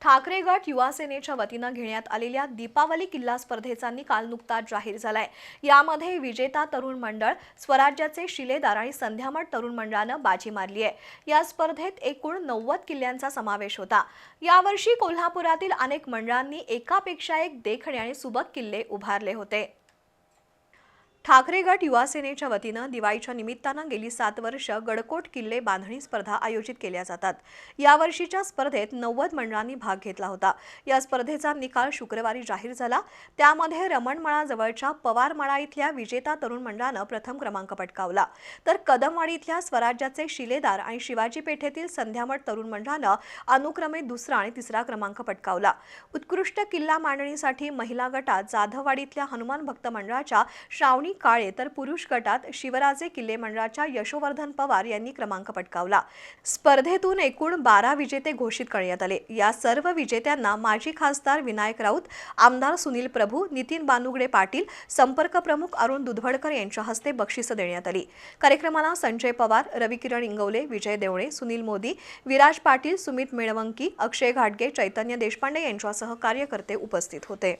ठाकरे गट युवा सेनेच्या वतीनं घेण्यात आलेल्या दीपावली किल्ला स्पर्धेचा निकाल नुकताच जाहीर झालाय. यामध्ये विजेता तरुण मंडळ स्वराज्याचे शिलेदार आणि संध्यामठ तरुण मंडळानं बाजी मारली आहे. या स्पर्धेत एकूण नव्वद किल्ल्यांचा समावेश होता. यावर्षी कोल्हापुरातील अनेक मंडळांनी एकापेक्षा एक देखणे आणि सुबक किल्ले उभारले होते. ठाकरे गट युवा सेनेच्या वतीनं दिवाळीच्या निमित्तानं गेली सात वर्ष गडकोट किल्ले बांधणी स्पर्धा आयोजित केल्या जातात. यावर्षीच्या स्पर्धेत नव्वद मंडळांनी भाग घेतला होता. या स्पर्धेचा निकाल शुक्रवारी जाहीर झाला. त्यामध्ये रमणमळाजवळच्या पवारमळा इथल्या विजेता तरुण मंडळानं प्रथम क्रमांक पटकावला. तर कदमवाडी इथल्या स्वराज्याचे शिलेदार आणि शिवाजी पेठेतील संध्यामठ तरुण मंडळानं अनुक्रमे दुसरा आणि तिसरा क्रमांक पटकावला. उत्कृष्ट किल्ला मांडणीसाठी महिला गटात जाधववाडीतल्या हनुमान भक्त मंडळाच्या श्रावणी काळे तर पुरुष गटात शिवराजे किल्ले मंडळाच्या यशोवर्धन पवार यांनी क्रमांक पटकावला. स्पर्धेतून एकूण बारा विजेते घोषित करण्यात आले. या सर्व विजेत्यांना माजी खासदार विनायक राऊत आमदार सुनील प्रभू नितीन बानुगडे पाटील संपर्क प्रमुख अरुण दुधवडकर यांच्या हस्ते बक्षिसं देण्यात आली. कार्यक्रमाला संजय पवार रविकिरण इंगवले विजय देवळे सुनील मोदी विराज पाटील सुमित मेळवंकी अक्षय घाटगे चैतन्य देशपांडे यांच्यासह कार्यकर्ते उपस्थित होते.